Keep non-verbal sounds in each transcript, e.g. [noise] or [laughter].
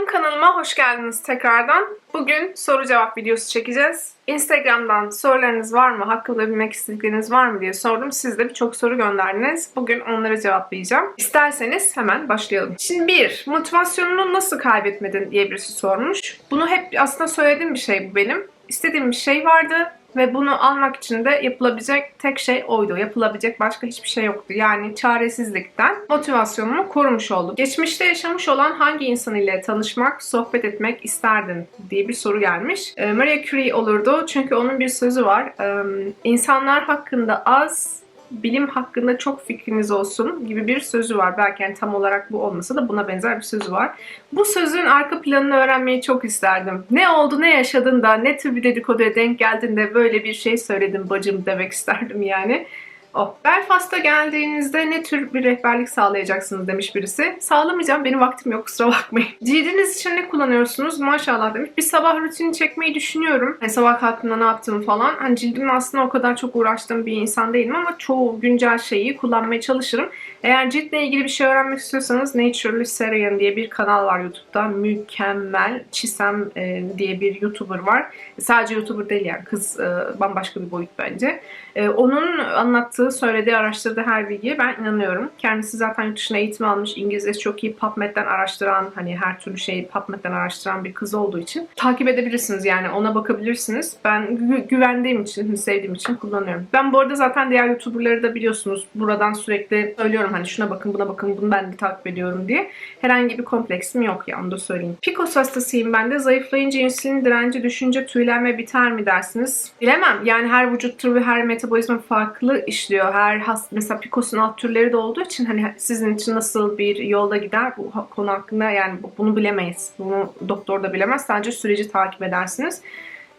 Selam kanalıma hoş geldiniz tekrardan. Bugün soru cevap videosu çekeceğiz. Instagram'dan sorularınız var mı, hakkında bilmek istedikleriniz var mı diye sordum. Siz de birçok soru gönderdiniz. Bugün onları cevaplayacağım. İsterseniz hemen başlayalım. Şimdi bir, motivasyonunu nasıl kaybetmedin diye birisi sormuş. Bunu hep aslında söylediğim bir şey bu benim. İstediğim bir şey vardı ve bunu almak için de yapılabilecek tek şey oydu. Yapılabilecek başka hiçbir şey yoktu. Yani çaresizlikten motivasyonumu korumuş oldum. Geçmişte yaşamış olan hangi insan ile tanışmak, sohbet etmek isterdin diye bir soru gelmiş. Ee, Maria Curie olurdu çünkü onun bir sözü var. Ee, İnsanlar hakkında az, bilim hakkında çok fikriniz olsun gibi bir sözü var. Belki yani tam olarak bu olmasa da buna benzer bir sözü var. Bu sözün arka planını öğrenmeyi çok isterdim. Ne oldu, ne yaşadın da, ne tür bir dedikoduya denk geldin de böyle bir şey söyledin bacım demek isterdim yani. Oh. Belfast'a geldiğinizde ne tür bir rehberlik sağlayacaksınız demiş birisi. Sağlamayacağım benim vaktim yok kusura bakmayın. Cildiniz için ne kullanıyorsunuz? Maşallah demiş. Bir sabah rutini çekmeyi düşünüyorum. Yani sabah kalktığımda ne yaptım falan. Hani cildimle aslında o kadar çok uğraştığım bir insan değilim ama çoğu güncel şeyi kullanmaya çalışırım. Eğer ciltle ilgili bir şey öğrenmek istiyorsanız Naturally Serian diye bir kanal var YouTube'da. Mükemmel Çisem e, diye bir YouTuber var. Sadece YouTuber değil yani kız e, bambaşka bir boyut bence. E, onun anlattığı, söylediği, araştırdığı her bilgiye ben inanıyorum. Kendisi zaten yurt dışına eğitim almış. İngilizce çok iyi PubMed'den araştıran, hani her türlü şeyi PubMed'den araştıran bir kız olduğu için takip edebilirsiniz yani ona bakabilirsiniz. Ben gü- güvendiğim için, sevdiğim için kullanıyorum. Ben bu arada zaten diğer YouTuber'ları da biliyorsunuz. Buradan sürekli söylüyorum hani şuna bakın, buna bakın, bunu ben de takip ediyorum diye. Herhangi bir kompleksim yok ya onu da söyleyeyim. PCOS hastasıyım ben de. Zayıflayınca insülin direnci düşünce tüylenme biter mi dersiniz? Bilemem. Yani her vücut türü her metabolizma farklı işliyor. Her hast mesela PCOS'un alt türleri de olduğu için hani sizin için nasıl bir yolda gider bu konu hakkında yani bu- bunu bilemeyiz. Bunu doktor da bilemez. Sadece süreci takip edersiniz.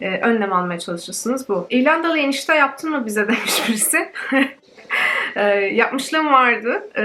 Ee, önlem almaya çalışırsınız bu. İrlandalı enişte yaptın mı bize [laughs] demiş birisi. [laughs] Ee, yapmışlığım vardı ee,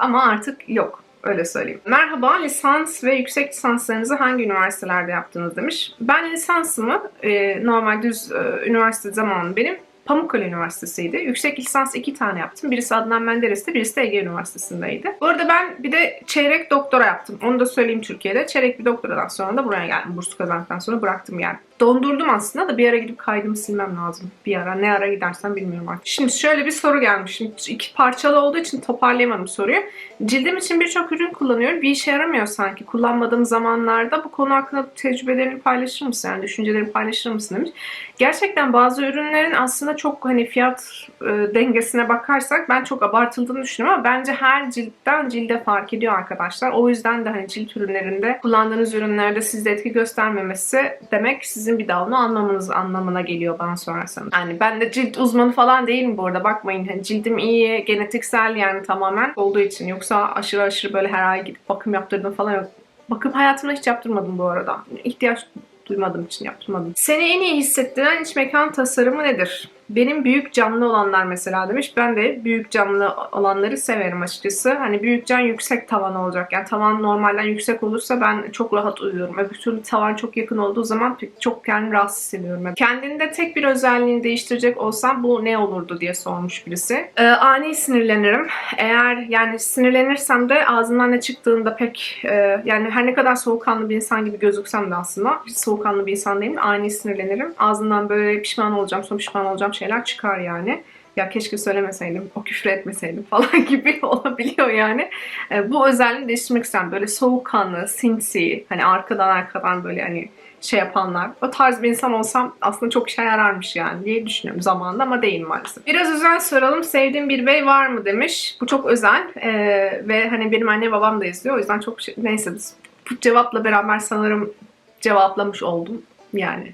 ama artık yok. Öyle söyleyeyim. Merhaba, lisans ve yüksek lisanslarınızı hangi üniversitelerde yaptınız demiş. Ben lisansımı e, normal düz e, üniversite zamanı benim Pamukkale Üniversitesi'ydi. Yüksek lisans iki tane yaptım. Birisi Adnan Menderes'te, birisi de Ege Üniversitesi'ndeydi. Bu arada ben bir de çeyrek doktora yaptım. Onu da söyleyeyim Türkiye'de. Çeyrek bir doktoradan sonra da buraya geldim. Burs kazandıktan sonra bıraktım yani. Dondurdum aslında da bir ara gidip kaydımı silmem lazım. Bir ara ne ara gidersem bilmiyorum artık. Şimdi şöyle bir soru gelmiş. Şimdi iki parçalı olduğu için toparlayamadım soruyu. Cildim için birçok ürün kullanıyorum. Bir işe yaramıyor sanki. Kullanmadığım zamanlarda bu konu hakkında tecrübelerini paylaşır mısın? Yani düşüncelerini paylaşır mısın demiş. Gerçekten bazı ürünlerin aslında çok hani fiyat e, dengesine bakarsak ben çok abartıldığını düşünüyorum ama bence her ciltten cilde fark ediyor arkadaşlar. O yüzden de hani cilt ürünlerinde kullandığınız ürünlerde sizde etki göstermemesi demek sizin bir daha onu almamanız anlamına geliyor bana sorarsanız. Yani ben de cilt uzmanı falan değilim bu arada bakmayın. Hani cildim iyi, genetiksel yani tamamen olduğu için. Yoksa aşırı aşırı böyle her ay gidip bakım yaptırdım falan yok. Bakım hayatımda hiç yaptırmadım bu arada. İhtiyaç duymadığım için yaptırmadım. Seni en iyi hissettiren iç mekan tasarımı nedir? Benim büyük camlı olanlar mesela demiş. Ben de büyük camlı olanları severim açıkçası. Hani büyük cam yüksek tavan olacak. Yani tavan normalden yüksek olursa ben çok rahat uyuyorum. Öbür türlü tavan çok yakın olduğu zaman çok kendimi rahatsız hissediyorum. Kendinde tek bir özelliğini değiştirecek olsam bu ne olurdu diye sormuş birisi. Ee, ani sinirlenirim. Eğer yani sinirlenirsem de ağzımdan ne çıktığında pek e, yani her ne kadar soğukkanlı bir insan gibi gözüksem de aslında soğukkanlı bir insan değilim. Ani sinirlenirim. Ağzımdan böyle pişman olacağım, sonra pişman olacağım şeyler çıkar yani. Ya keşke söylemeseydim, o küfür etmeseydim [laughs] falan gibi olabiliyor yani. E, bu özelliği değiştirmek isterim. Böyle soğukkanlı, sinsi, hani arkadan arkadan böyle hani şey yapanlar. O tarz bir insan olsam aslında çok işe yararmış yani diye düşünüyorum zamanında ama değil maalesef. Biraz özel soralım. Sevdiğin bir bey var mı demiş. Bu çok özel Ee, ve hani benim anne babam da izliyor. O yüzden çok şey... Neyse biz bu cevapla beraber sanırım cevaplamış oldum yani.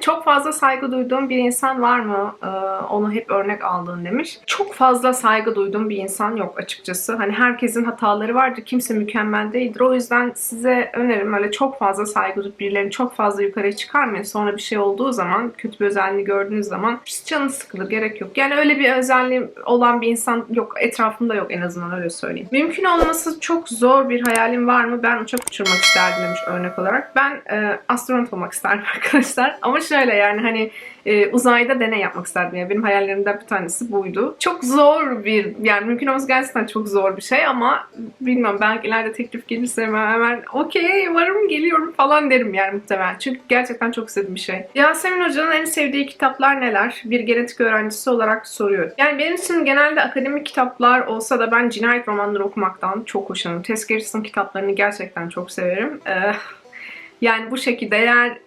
Çok fazla saygı duyduğum bir insan var mı? Ee, onu hep örnek aldığın demiş. Çok fazla saygı duyduğum bir insan yok açıkçası. Hani herkesin hataları vardır. Kimse mükemmel değildir. O yüzden size önerim öyle çok fazla saygı duyup birilerini çok fazla yukarıya çıkarmayın. Sonra bir şey olduğu zaman, kötü bir özelliğini gördüğünüz zaman canınız sıkılır. Gerek yok. Yani öyle bir özelliği olan bir insan yok. Etrafımda yok en azından öyle söyleyeyim. Mümkün olması çok zor bir hayalim var mı? Ben uçak uçurmak isterdim demiş örnek olarak. Ben e, astronot olmak isterdim [laughs] arkadaşlar. Ama şöyle yani hani e, uzayda deney yapmak isterdim. Yani benim hayallerimden bir tanesi buydu. Çok zor bir yani mümkün olması gerçekten çok zor bir şey ama bilmiyorum belki ileride teklif gelirse hemen, hemen okey varım geliyorum falan derim yani muhtemelen. Çünkü gerçekten çok istediğim bir şey. Yasemin Hoca'nın en sevdiği kitaplar neler? Bir genetik öğrencisi olarak soruyor. Yani benim için genelde akademik kitaplar olsa da ben cinayet romanları okumaktan çok hoşlanırım. Tess kitaplarını gerçekten çok severim. Ee, yani bu şekilde eğer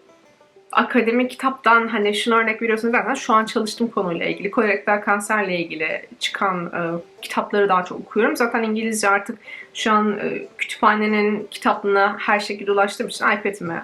akademik kitaptan hani şunu örnek veriyorsunuz zaten şu an çalıştığım konuyla ilgili kolorektal kanserle ilgili çıkan e, kitapları daha çok okuyorum. Zaten İngilizce artık şu an e, kütüphanenin kitaplarına her şekilde ulaştığım için iPad'ime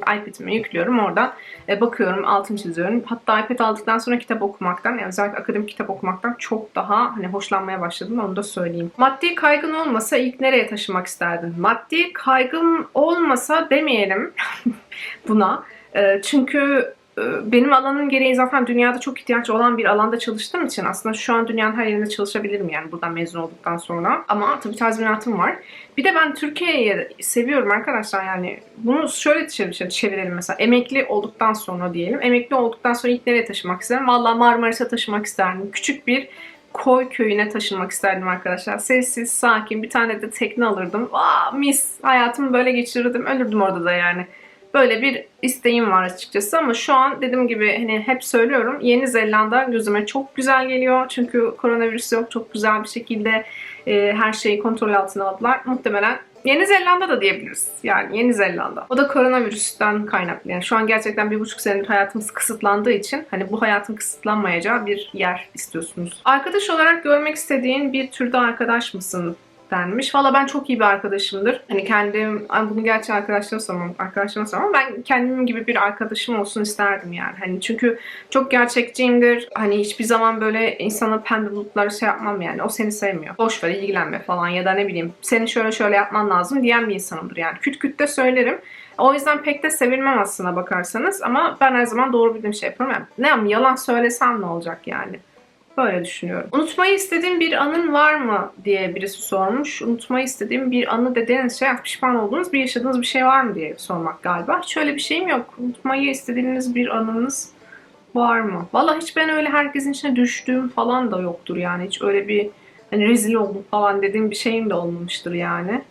iPad'ime yüklüyorum oradan e, bakıyorum altını çiziyorum. Hatta iPad aldıktan sonra kitap okumaktan yani özellikle akademik kitap okumaktan çok daha hani hoşlanmaya başladım onu da söyleyeyim. Maddi kaygın olmasa ilk nereye taşımak isterdin? Maddi kaygım olmasa demeyelim [laughs] buna. E, çünkü e, benim alanım gereği zaten dünyada çok ihtiyaç olan bir alanda çalıştığım için aslında şu an dünyanın her yerinde çalışabilirim yani buradan mezun olduktan sonra. Ama tabii tazminatım var. Bir de ben Türkiye'yi seviyorum arkadaşlar yani. Bunu şöyle çevir- çevirelim mesela. Emekli olduktan sonra diyelim. Emekli olduktan sonra ilk nereye taşımak isterim? Valla Marmaris'e taşımak isterdim. Küçük bir koy köyüne taşınmak isterdim arkadaşlar. Sessiz, sakin bir tane de tekne alırdım. Aa, mis hayatımı böyle geçirirdim. Ölürdüm orada da yani. Böyle bir isteğim var açıkçası ama şu an dediğim gibi hani hep söylüyorum Yeni Zelanda gözüme çok güzel geliyor. Çünkü koronavirüs yok. Çok güzel bir şekilde e, her şeyi kontrol altına aldılar. Muhtemelen Yeni Zelanda da diyebiliriz. Yani Yeni Zelanda. O da koronavirüsten kaynaklı. Yani şu an gerçekten bir buçuk senedir hayatımız kısıtlandığı için hani bu hayatın kısıtlanmayacağı bir yer istiyorsunuz. Arkadaş olarak görmek istediğin bir türde arkadaş mısın? Denmiş. Valla ben çok iyi bir arkadaşımdır. Hani kendim, bunu gerçi arkadaşlarıma sormam, arkadaşlarıma sormam. Ben kendim gibi bir arkadaşım olsun isterdim yani. Hani çünkü çok gerçekçiyimdir. Hani hiçbir zaman böyle insana pembe bulutları şey yapmam yani. O seni sevmiyor. Boş ver ilgilenme falan ya da ne bileyim senin şöyle şöyle yapman lazım diyen bir insanımdır yani. Küt küt de söylerim. O yüzden pek de sevilmem aslına bakarsanız ama ben her zaman doğru bildiğim şey yaparım. Yani ne yapayım yalan söylesem ne olacak yani. Böyle düşünüyorum. Unutmayı istediğin bir anın var mı diye birisi sormuş. Unutmayı istediğim bir anı dediğiniz şey pişman olduğunuz bir yaşadığınız bir şey var mı diye sormak galiba. Şöyle bir şeyim yok. Unutmayı istediğiniz bir anınız var mı? Valla hiç ben öyle herkesin içine düştüğüm falan da yoktur yani. Hiç öyle bir hani rezil oldum falan dediğim bir şeyim de olmamıştır yani.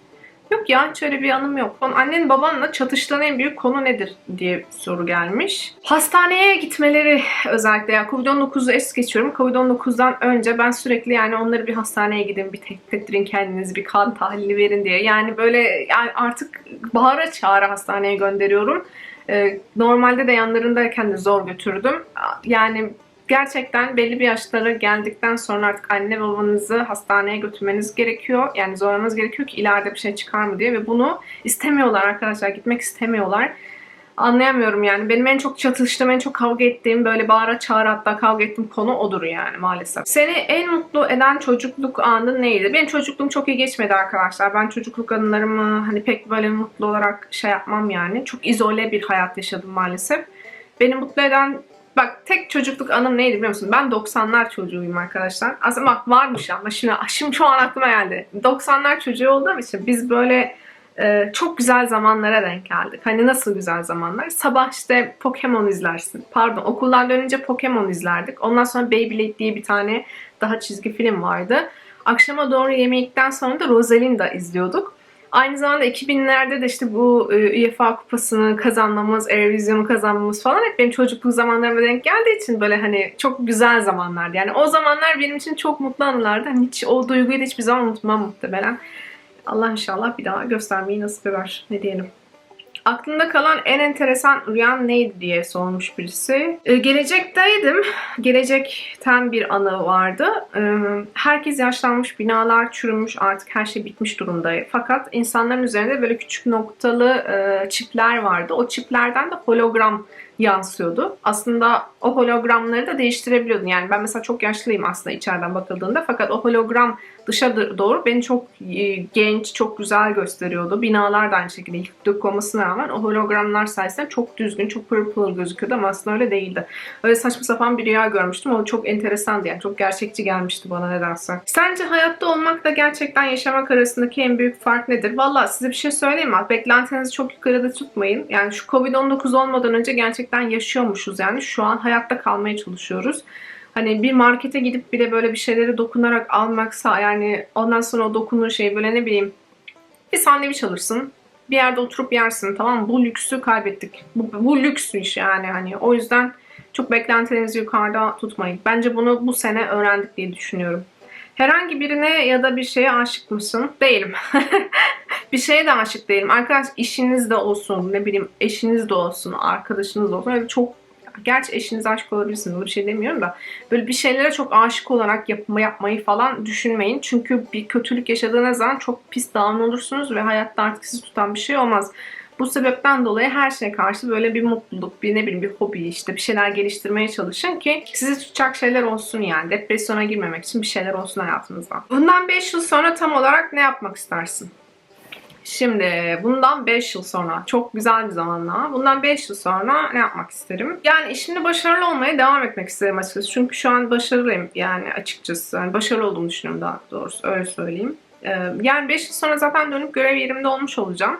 Yok ya hiç öyle bir anım yok. Annen babanla çatıştığın en büyük konu nedir diye soru gelmiş. Hastaneye gitmeleri özellikle ya Covid-19'u es geçiyorum. Covid-19'dan önce ben sürekli yani onları bir hastaneye gidin, bir tetkik ettirin kendinizi, bir kan tahlili verin diye. Yani böyle yani artık bağıra çağıra hastaneye gönderiyorum. Ee, normalde de yanlarındayken de zor götürdüm. Yani gerçekten belli bir yaşlara geldikten sonra artık anne babanızı hastaneye götürmeniz gerekiyor. Yani zorlamanız gerekiyor ki ileride bir şey çıkar mı diye ve bunu istemiyorlar arkadaşlar. Gitmek istemiyorlar. Anlayamıyorum yani. Benim en çok çatıştığım, en çok kavga ettiğim, böyle bağıra çağıra hatta kavga ettiğim konu odur yani maalesef. Seni en mutlu eden çocukluk anın neydi? Benim çocukluğum çok iyi geçmedi arkadaşlar. Ben çocukluk anılarımı hani pek böyle mutlu olarak şey yapmam yani. Çok izole bir hayat yaşadım maalesef. Beni mutlu eden Bak tek çocukluk anım neydi biliyor musun? Ben 90'lar çocuğuyum arkadaşlar. Aslında bak varmış ama şimdi, [laughs] şimdi şu an aklıma geldi. 90'lar çocuğu olduğum için biz böyle e, çok güzel zamanlara denk geldik. Hani nasıl güzel zamanlar? Sabah işte Pokemon izlersin. Pardon okuldan dönünce Pokemon izlerdik. Ondan sonra Beyblade diye bir tane daha çizgi film vardı. Akşama doğru yemekten sonra da Rosalinda izliyorduk. Aynı zamanda 2000'lerde de işte bu e, UEFA kupasını kazanmamız, Eurovision'u kazanmamız falan hep benim çocukluk zamanlarıma denk geldiği için böyle hani çok güzel zamanlardı. Yani o zamanlar benim için çok mutlu anılardı. Hani hiç o duyguyu da hiçbir zaman unutmam muhtemelen. Allah inşallah bir daha göstermeyi nasip eder. Ne diyelim. Aklında kalan en enteresan rüyan neydi diye sormuş birisi. Ee, gelecekteydim. Gelecekten bir anı vardı. Ee, herkes yaşlanmış, binalar çürümüş, artık her şey bitmiş durumda. Fakat insanların üzerinde böyle küçük noktalı e, çipler vardı. O çiplerden de hologram yansıyordu. Aslında o hologramları da değiştirebiliyordun. Yani ben mesela çok yaşlıyım aslında içeriden bakıldığında. Fakat o hologram dışa doğru beni çok e, genç, çok güzel gösteriyordu. Binalar da aynı şekilde yıktık olmasına rağmen o hologramlar sayesinde çok düzgün, çok pırıl pırıl gözüküyordu ama aslında öyle değildi. Öyle saçma sapan bir rüya görmüştüm. O çok enteresandı yani. Çok gerçekçi gelmişti bana nedense. Sence hayatta olmakla gerçekten yaşamak arasındaki en büyük fark nedir? Valla size bir şey söyleyeyim mi? Beklentinizi çok yukarıda tutmayın. Yani şu Covid-19 olmadan önce gerçekten gerçekten yaşıyormuşuz yani. Şu an hayatta kalmaya çalışıyoruz. Hani bir markete gidip bile böyle bir şeyleri dokunarak almaksa yani ondan sonra o dokunduğun şey böyle ne bileyim bir sandviç alırsın. Bir yerde oturup yersin tamam mı? Bu lüksü kaybettik. Bu, bu lüksmüş yani hani. O yüzden çok beklentilerinizi yukarıda tutmayın. Bence bunu bu sene öğrendik diye düşünüyorum. Herhangi birine ya da bir şeye aşık mısın? Değilim. [laughs] bir şeye de aşık değilim. Arkadaş işiniz de olsun, ne bileyim eşiniz de olsun, arkadaşınız da olsun. Öyle çok Gerçi eşinize aşık olabilirsiniz. Öyle bir şey demiyorum da. Böyle bir şeylere çok aşık olarak yapma, yapmayı falan düşünmeyin. Çünkü bir kötülük yaşadığınız zaman çok pis down olursunuz ve hayatta artık sizi tutan bir şey olmaz. Bu sebepten dolayı her şeye karşı böyle bir mutluluk, bir ne bileyim bir hobi işte bir şeyler geliştirmeye çalışın ki sizi tutacak şeyler olsun yani. Depresyona girmemek için bir şeyler olsun hayatınızda. Bundan 5 yıl sonra tam olarak ne yapmak istersin? Şimdi bundan 5 yıl sonra çok güzel bir zamanla bundan 5 yıl sonra ne yapmak isterim? Yani işimde başarılı olmaya devam etmek isterim açıkçası. Çünkü şu an başarılıyım yani açıkçası. Yani başarılı olduğumu düşünüyorum daha doğrusu öyle söyleyeyim. Ee, yani 5 yıl sonra zaten dönüp görev yerimde olmuş olacağım.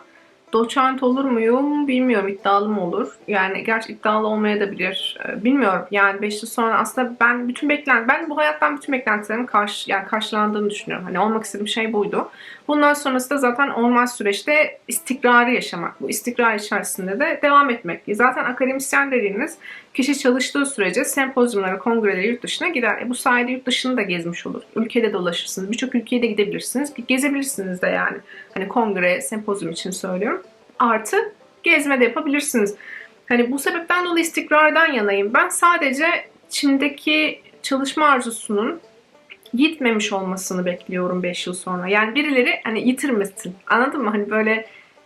Doçent olur muyum bilmiyorum iddialı mı olur. Yani gerçi iddialı olmaya da bilir. Ee, bilmiyorum yani 5 yıl sonra aslında ben bütün beklent ben bu hayattan bütün beklentilerimin karşı yani karşılandığını düşünüyorum. Hani olmak istediğim şey buydu. Bundan sonrası da zaten olmaz süreçte istikrarı yaşamak. Bu istikrar içerisinde de devam etmek. Zaten akademisyen dediğiniz kişi çalıştığı sürece sempozyumlara, kongrelere yurt dışına gider. E bu sayede yurt dışını da gezmiş olur. Ülkede dolaşırsınız. Birçok ülkeye de gidebilirsiniz. Gezebilirsiniz de yani. Hani kongre, sempozyum için söylüyorum. Artı gezme de yapabilirsiniz. Hani bu sebepten dolayı istikrardan yanayım. Ben sadece Çin'deki çalışma arzusunun gitmemiş olmasını bekliyorum 5 yıl sonra. Yani birileri hani yitirmesin. Anladın mı? Hani böyle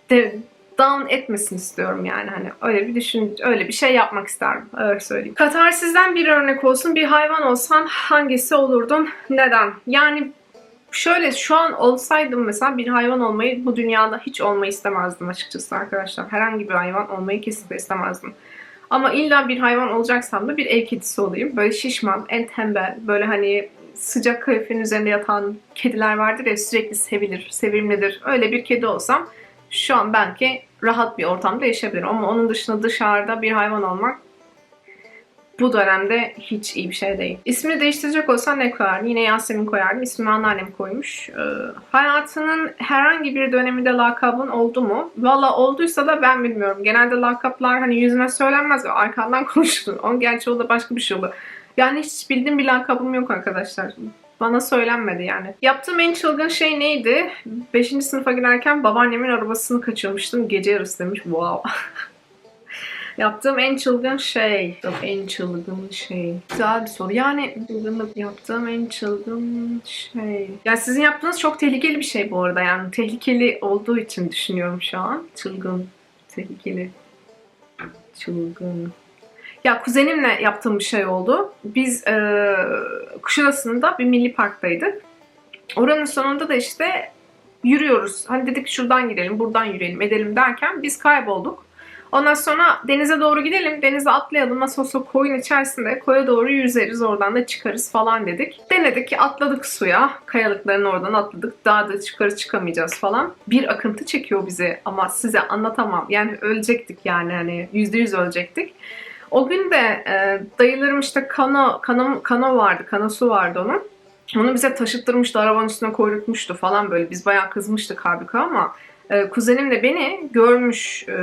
de down etmesin istiyorum yani hani öyle bir düşün öyle bir şey yapmak isterim öyle söyleyeyim. Katarsizden bir örnek olsun bir hayvan olsan hangisi olurdun neden? Yani şöyle şu an olsaydım mesela bir hayvan olmayı bu dünyada hiç olmayı istemezdim açıkçası arkadaşlar. Herhangi bir hayvan olmayı kesinlikle istemezdim. Ama illa bir hayvan olacaksam da bir ev kedisi olayım. Böyle şişman, en tembel, böyle hani sıcak kaloriferin üzerinde yatan kediler vardır ya sürekli sevilir, sevimlidir. Öyle bir kedi olsam şu an belki rahat bir ortamda yaşayabilirim. Ama onun dışında dışarıda bir hayvan olmak bu dönemde hiç iyi bir şey değil. İsmini değiştirecek olsan ne koyardın? Yine Yasemin koyardım. İsmini anneannem koymuş. Ee, hayatının herhangi bir döneminde lakabın oldu mu? Valla olduysa da ben bilmiyorum. Genelde lakaplar hani yüzüne söylenmez ve arkandan [laughs] konuşulur. Onun gerçi o da başka bir şey olur. Yani hiç bildiğim bir lakabım yok arkadaşlar. Bana söylenmedi yani. Yaptığım en çılgın şey neydi? 5. sınıfa giderken babaannemin arabasını kaçırmıştım. Gece yarısı demiş. Wow. [laughs] Yaptığım en çılgın şey. En çılgın şey. Güzel bir soru. Yani çılgınlık yaptığım en çılgın şey. Yani sizin yaptığınız çok tehlikeli bir şey bu arada. Yani tehlikeli olduğu için düşünüyorum şu an. Çılgın. Tehlikeli. Çılgın. Ya kuzenimle yaptığım bir şey oldu. Biz e, Kuşadası'nda bir milli parktaydık. Oranın sonunda da işte yürüyoruz. Hani dedik şuradan gidelim, buradan yürüyelim, edelim derken biz kaybolduk. Ondan sonra denize doğru gidelim, denize atlayalım. Nasıl olsa koyun içerisinde koya doğru yüzeriz, oradan da çıkarız falan dedik. Denedik atladık suya, kayalıkların oradan atladık. Daha da yukarı çıkamayacağız falan. Bir akıntı çekiyor bizi ama size anlatamam. Yani ölecektik yani hani yüzde yüz ölecektik. O gün de e, dayılarım işte kano, kano, kano vardı, kanosu vardı onun. Onu bize taşıttırmıştı, arabanın üstüne koydurtmuştu falan böyle. Biz bayağı kızmıştık halbuki ama e, kuzenim de beni görmüş e,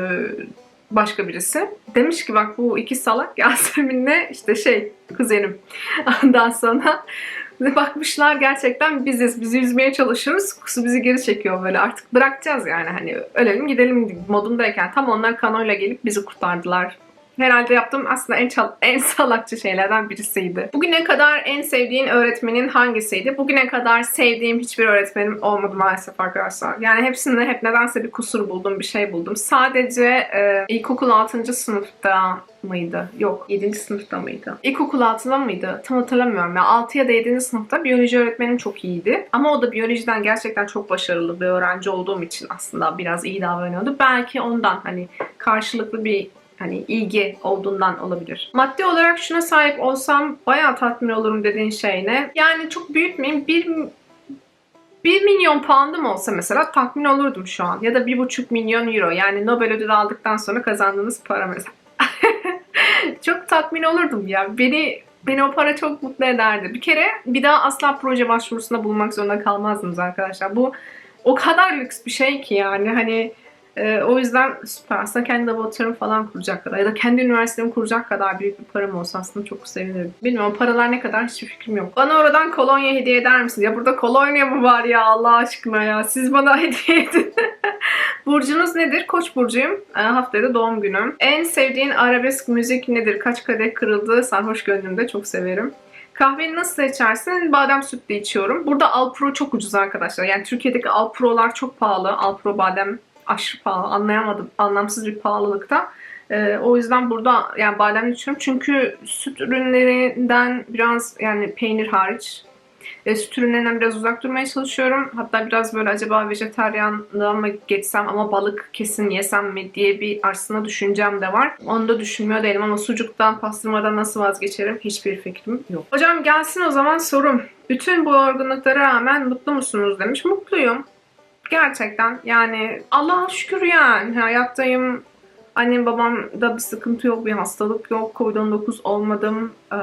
başka birisi. Demiş ki bak bu iki salak Yasemin'le işte şey kuzenim. [laughs] Ondan sonra [laughs] bakmışlar gerçekten biziz. Bizi yüzmeye çalışıyoruz. Kusu bizi geri çekiyor böyle. Artık bırakacağız yani hani ölelim gidelim modundayken tam onlar kanoyla gelip bizi kurtardılar herhalde yaptığım aslında en çal en [laughs] salakça şeylerden birisiydi. Bugüne kadar en sevdiğin öğretmenin hangisiydi? Bugüne kadar sevdiğim hiçbir öğretmenim olmadı maalesef arkadaşlar. Yani hepsinde hep nedense bir kusur buldum, bir şey buldum. Sadece e, ilkokul 6. sınıfta mıydı? Yok 7. sınıfta mıydı? İlkokul 6'da mıydı? Tam hatırlamıyorum ya. 6 ya da 7. sınıfta biyoloji öğretmenim çok iyiydi. Ama o da biyolojiden gerçekten çok başarılı bir öğrenci olduğum için aslında biraz iyi davranıyordu. Belki ondan hani karşılıklı bir hani ilgi olduğundan olabilir. Maddi olarak şuna sahip olsam bayağı tatmin olurum dediğin şey ne? Yani çok büyütmeyeyim. Bir 1 milyon poundum olsa mesela tatmin olurdum şu an. Ya da 1,5 milyon euro. Yani Nobel ödülü aldıktan sonra kazandığınız para mesela. [laughs] çok tatmin olurdum ya. Beni beni o para çok mutlu ederdi. Bir kere bir daha asla proje başvurusunda bulunmak zorunda kalmazdınız arkadaşlar. Bu o kadar lüks bir şey ki yani hani e, o yüzden süper. Aslında kendi laboratuvarımı falan kuracak kadar ya da kendi üniversitemi kuracak kadar büyük bir param olsa aslında çok sevinirim. Bilmiyorum paralar ne kadar hiçbir fikrim yok. Bana oradan kolonya hediye eder misiniz? Ya burada kolonya mı var ya Allah aşkına ya? Siz bana [laughs] hediye edin. [laughs] Burcunuz nedir? Koç burcuyum. E, haftaya doğum günüm. En sevdiğin arabesk müzik nedir? Kaç kadeh kırıldı? Sarhoş gönlümde çok severim. Kahveni nasıl içersin? Badem sütlü içiyorum. Burada Alpro çok ucuz arkadaşlar. Yani Türkiye'deki Alpro'lar çok pahalı. Alpro badem aşırı pahalı. Anlayamadım. Anlamsız bir pahalılıkta. Ee, o yüzden burada yani badem içiyorum. Çünkü süt ürünlerinden biraz yani peynir hariç e, süt ürünlerinden biraz uzak durmaya çalışıyorum. Hatta biraz böyle acaba vejetaryanlığa mı geçsem ama balık kesin yesem mi diye bir aslında düşüncem de var. Onu da düşünmüyor değilim ama sucuktan, pastırmadan nasıl vazgeçerim hiçbir fikrim yok. Hocam gelsin o zaman sorum. Bütün bu yorgunluklara rağmen mutlu musunuz demiş. Mutluyum. Gerçekten yani Allah'a şükür yani hayattayım. Annem babamda bir sıkıntı yok, bir hastalık yok. Covid-19 olmadım. Ee,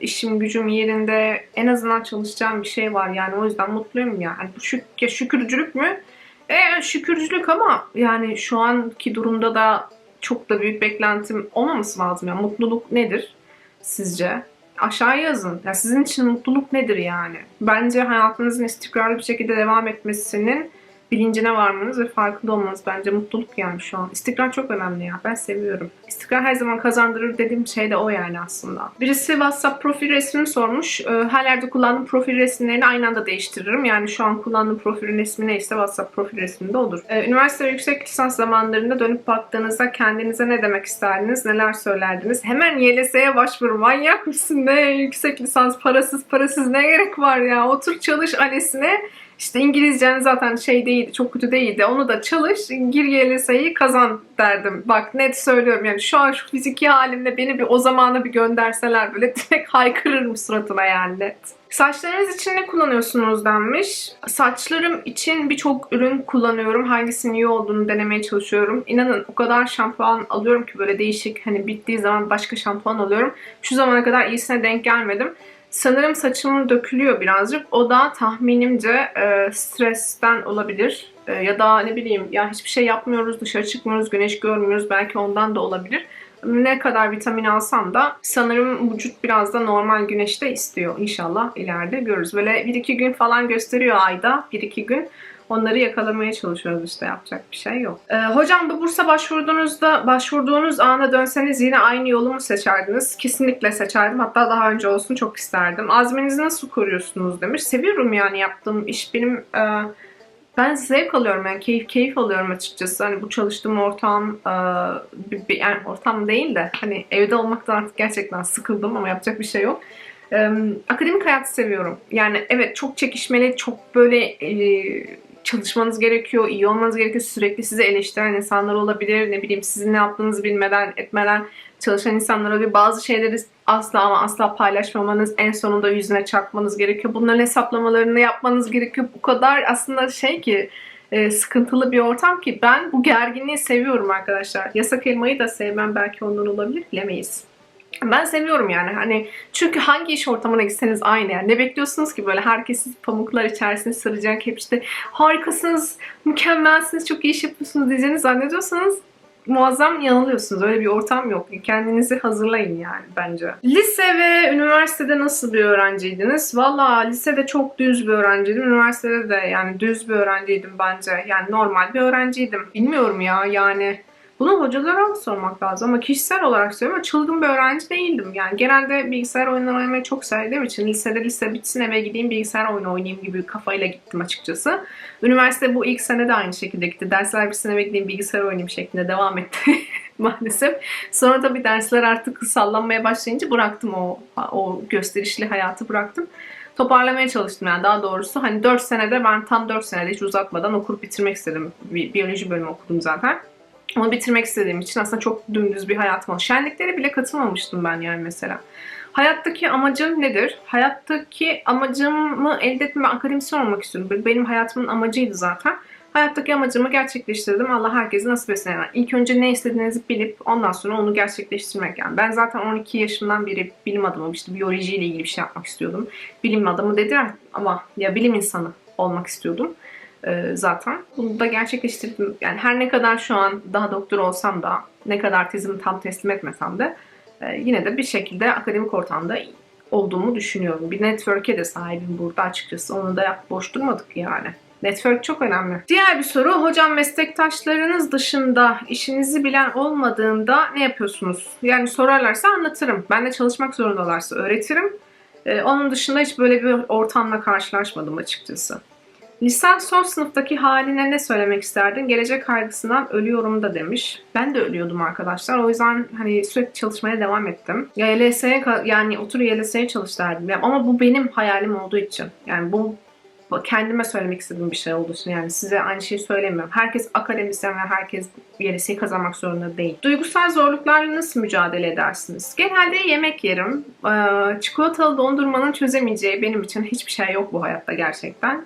işim gücüm yerinde. En azından çalışacağım bir şey var yani. O yüzden mutluyum yani. Şük şükürcülük mü? E şükürcülük ama yani şu anki durumda da çok da büyük beklentim olmaması lazım. Yani mutluluk nedir sizce? Aşağıya yazın. Ya sizin için mutluluk nedir yani? Bence hayatınızın istikrarlı bir şekilde devam etmesinin bilincine varmanız ve farkında olmanız bence mutluluk yani şu an. İstikrar çok önemli ya. Ben seviyorum. İstikrar her zaman kazandırır dediğim şey de o yani aslında. Birisi WhatsApp profil resmini sormuş. Ee, Her yerde kullandığım profil resimlerini aynı anda değiştiririm. Yani şu an kullandığım profil resmi neyse WhatsApp profil resminde odur. Ee, Üniversite ve yüksek lisans zamanlarında dönüp baktığınızda kendinize ne demek isterdiniz? Neler söylerdiniz? Hemen YLS'ye başvur. Manyak mısın? Ne yüksek lisans parasız parasız ne gerek var ya? Otur çalış ALES'ine. İşte İngilizcen zaten şey değildi, çok kötü değildi. Onu da çalış, gir YLS'yi kazan derdim. Bak net söylüyorum yani şu an şu fiziki halimle beni bir o zamana bir gönderseler böyle [laughs] direkt haykırırım suratına yani net. Saçlarınız için ne kullanıyorsunuz denmiş. Saçlarım için birçok ürün kullanıyorum. Hangisinin iyi olduğunu denemeye çalışıyorum. İnanın o kadar şampuan alıyorum ki böyle değişik. Hani bittiği zaman başka şampuan alıyorum. Şu zamana kadar iyisine denk gelmedim. Sanırım saçım dökülüyor birazcık. O da tahminimce e, stresten olabilir. E, ya da ne bileyim ya hiçbir şey yapmıyoruz, dışarı çıkmıyoruz, güneş görmüyoruz. Belki ondan da olabilir. Ne kadar vitamin alsam da sanırım vücut biraz da normal güneşte istiyor. İnşallah ileride görürüz. Böyle 1-2 gün falan gösteriyor ayda. 1-2 gün. Onları yakalamaya çalışıyoruz işte yapacak bir şey yok. Ee, hocam bu bursa başvurduğunuzda başvurduğunuz ana dönseniz yine aynı yolu mu seçerdiniz? Kesinlikle seçerdim. Hatta daha önce olsun çok isterdim. Azminizi nasıl koruyorsunuz demiş. Seviyorum yani yaptığım iş benim e, ben zevk alıyorum yani keyif keyif alıyorum açıkçası. Hani bu çalıştığım ortam e, bir, yani ortam değil de hani evde olmaktan artık gerçekten sıkıldım ama yapacak bir şey yok. E, akademik hayatı seviyorum. Yani evet çok çekişmeli, çok böyle e, çalışmanız gerekiyor, iyi olmanız gerekiyor. Sürekli sizi eleştiren insanlar olabilir. Ne bileyim sizin ne yaptığınızı bilmeden, etmeden çalışan insanlar olabilir. Bazı şeyleri asla ama asla paylaşmamanız, en sonunda yüzüne çarpmanız gerekiyor. Bunların hesaplamalarını yapmanız gerekiyor. Bu kadar aslında şey ki e, sıkıntılı bir ortam ki ben bu gerginliği seviyorum arkadaşlar. Yasak elmayı da sevmem belki ondan olabilir bilemeyiz. Ben seviyorum yani hani çünkü hangi iş ortamına gitseniz aynı yani ne bekliyorsunuz ki böyle herkes pamuklar içerisinde saracak hep işte harikasınız, mükemmelsiniz, çok iyi iş yapıyorsunuz diyeceğini zannediyorsanız muazzam yanılıyorsunuz. Öyle bir ortam yok. Kendinizi hazırlayın yani bence. Lise ve üniversitede nasıl bir öğrenciydiniz? Valla lisede çok düz bir öğrenciydim. Üniversitede de yani düz bir öğrenciydim bence. Yani normal bir öğrenciydim. Bilmiyorum ya yani bunu hocalara sormak lazım ama kişisel olarak söylüyorum. Çılgın bir öğrenci değildim. Yani genelde bilgisayar oyunları oynamayı çok sevdiğim için lisede lise bitsin eve gideyim bilgisayar oyunu oynayayım gibi kafayla gittim açıkçası. Üniversite bu ilk sene de aynı şekilde gitti. Dersler bitsin eve gideyim bilgisayar oynayayım şeklinde devam etti [laughs] maalesef. Sonra tabii dersler artık sallanmaya başlayınca bıraktım o o gösterişli hayatı bıraktım. Toparlamaya çalıştım yani daha doğrusu. Hani 4 senede ben tam 4 senede hiç uzatmadan okurup bitirmek istedim. Biyoloji bölümü okudum zaten. Onu bitirmek istediğim için aslında çok dümdüz bir hayatım oldu. Şenliklere bile katılmamıştım ben yani mesela. Hayattaki amacım nedir? Hayattaki amacımı elde etme, akademisyen olmak istiyorum. Benim hayatımın amacıydı zaten. Hayattaki amacımı gerçekleştirdim. Allah herkesi nasip etsin. Yani ilk önce ne istediğinizi bilip ondan sonra onu gerçekleştirmek yani. Ben zaten 12 yaşından beri bilim adamı işte biyolojiyle ilgili bir şey yapmak istiyordum. Bilim adamı dediler ama ya bilim insanı olmak istiyordum e, zaten. Bunu da gerçekleştirdim. Yani her ne kadar şu an daha doktor olsam da ne kadar tezimi tam teslim etmesem de e, yine de bir şekilde akademik ortamda olduğumu düşünüyorum. Bir network'e de sahibim burada açıkçası. Onu da boş durmadık yani. Network çok önemli. Diğer bir soru. Hocam meslektaşlarınız dışında işinizi bilen olmadığında ne yapıyorsunuz? Yani sorarlarsa anlatırım. Ben de çalışmak zorundalarsa öğretirim. Ee, onun dışında hiç böyle bir ortamla karşılaşmadım açıkçası. Lisans son sınıftaki haline ne söylemek isterdin? Gelecek kaygısından ölüyorum da demiş. Ben de ölüyordum arkadaşlar. O yüzden hani sürekli çalışmaya devam ettim. Ya YLS'ye ka- yani otur YLS'ye çalış derdim. Ama bu benim hayalim olduğu için. Yani bu kendime söylemek istediğim bir şey olduğu için yani size aynı şeyi söylemiyorum. Herkes akademisyen ve herkes YLS'yi kazanmak zorunda değil. Duygusal zorluklarla nasıl mücadele edersiniz? Genelde yemek yerim. Çikolatalı dondurmanın çözemeyeceği benim için hiçbir şey yok bu hayatta gerçekten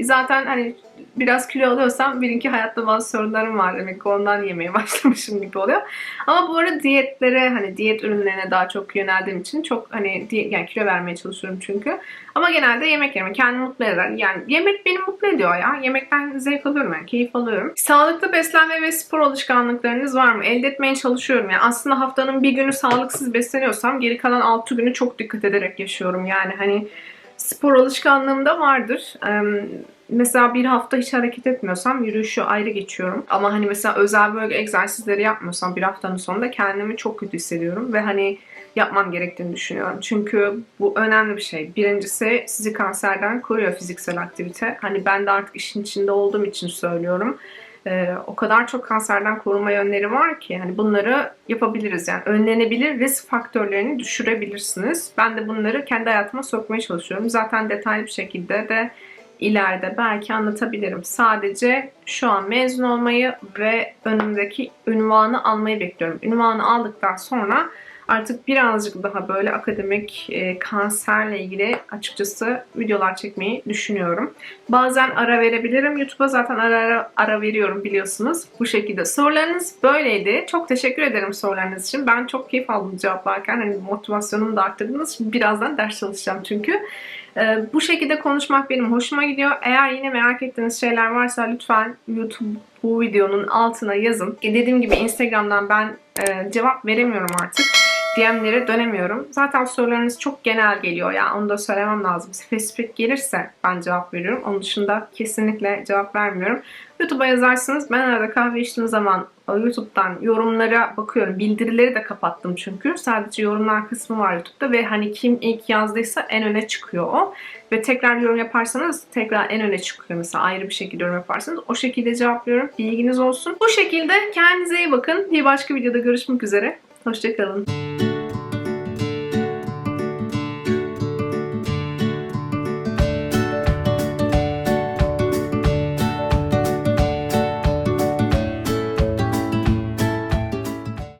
zaten hani biraz kilo alıyorsam birinki hayatta bazı sorunlarım var demek ki ondan yemeye [laughs] başlamışım gibi oluyor. Ama bu arada diyetlere hani diyet ürünlerine daha çok yöneldiğim için çok hani yani kilo vermeye çalışıyorum çünkü. Ama genelde yemek yemek kendimi mutlu eder. Yani yemek beni mutlu ediyor ya. Yemekten zevk alıyorum yani keyif alıyorum. Sağlıklı beslenme ve spor alışkanlıklarınız var mı? Elde etmeye çalışıyorum. Yani aslında haftanın bir günü sağlıksız besleniyorsam geri kalan 6 günü çok dikkat ederek yaşıyorum. Yani hani spor alışkanlığım da vardır. Mesela bir hafta hiç hareket etmiyorsam yürüyüşü ayrı geçiyorum. Ama hani mesela özel bölge egzersizleri yapmıyorsam bir haftanın sonunda kendimi çok kötü hissediyorum ve hani yapmam gerektiğini düşünüyorum. Çünkü bu önemli bir şey. Birincisi sizi kanserden koruyor fiziksel aktivite. Hani ben de artık işin içinde olduğum için söylüyorum. Ee, o kadar çok kanserden koruma yönleri var ki yani bunları yapabiliriz yani önlenebilir risk faktörlerini düşürebilirsiniz. Ben de bunları kendi hayatıma sokmaya çalışıyorum. Zaten detaylı bir şekilde de ileride belki anlatabilirim. Sadece şu an mezun olmayı ve önümdeki ünvanı almayı bekliyorum. Ünvanı aldıktan sonra artık birazcık daha böyle akademik e, kanserle ilgili açıkçası videolar çekmeyi düşünüyorum. Bazen ara verebilirim. YouTube'a zaten ara ara, ara veriyorum biliyorsunuz. Bu şekilde. Sorularınız böyleydi. Çok teşekkür ederim sorularınız için. Ben çok keyif aldım cevaplarken. Hani motivasyonumu da arttırdınız. Şimdi birazdan ders çalışacağım çünkü. Ee, bu şekilde konuşmak benim hoşuma gidiyor. Eğer yine merak ettiğiniz şeyler varsa lütfen YouTube bu videonun altına yazın. E, dediğim gibi Instagram'dan ben e, cevap veremiyorum artık. DM'lere dönemiyorum. Zaten sorularınız çok genel geliyor. Yani onu da söylemem lazım. Spesifik gelirse ben cevap veriyorum. Onun dışında kesinlikle cevap vermiyorum. YouTube'a yazarsınız. Ben arada kahve içtiğim zaman YouTube'dan yorumlara bakıyorum. Bildirileri de kapattım çünkü. Sadece yorumlar kısmı var YouTube'da ve hani kim ilk yazdıysa en öne çıkıyor o. Ve tekrar yorum yaparsanız tekrar en öne çıkıyor. Mesela ayrı bir şekilde yorum yaparsanız o şekilde cevaplıyorum. Bilginiz olsun. Bu şekilde kendinize iyi bakın. Bir başka videoda görüşmek üzere. Hoşçakalın.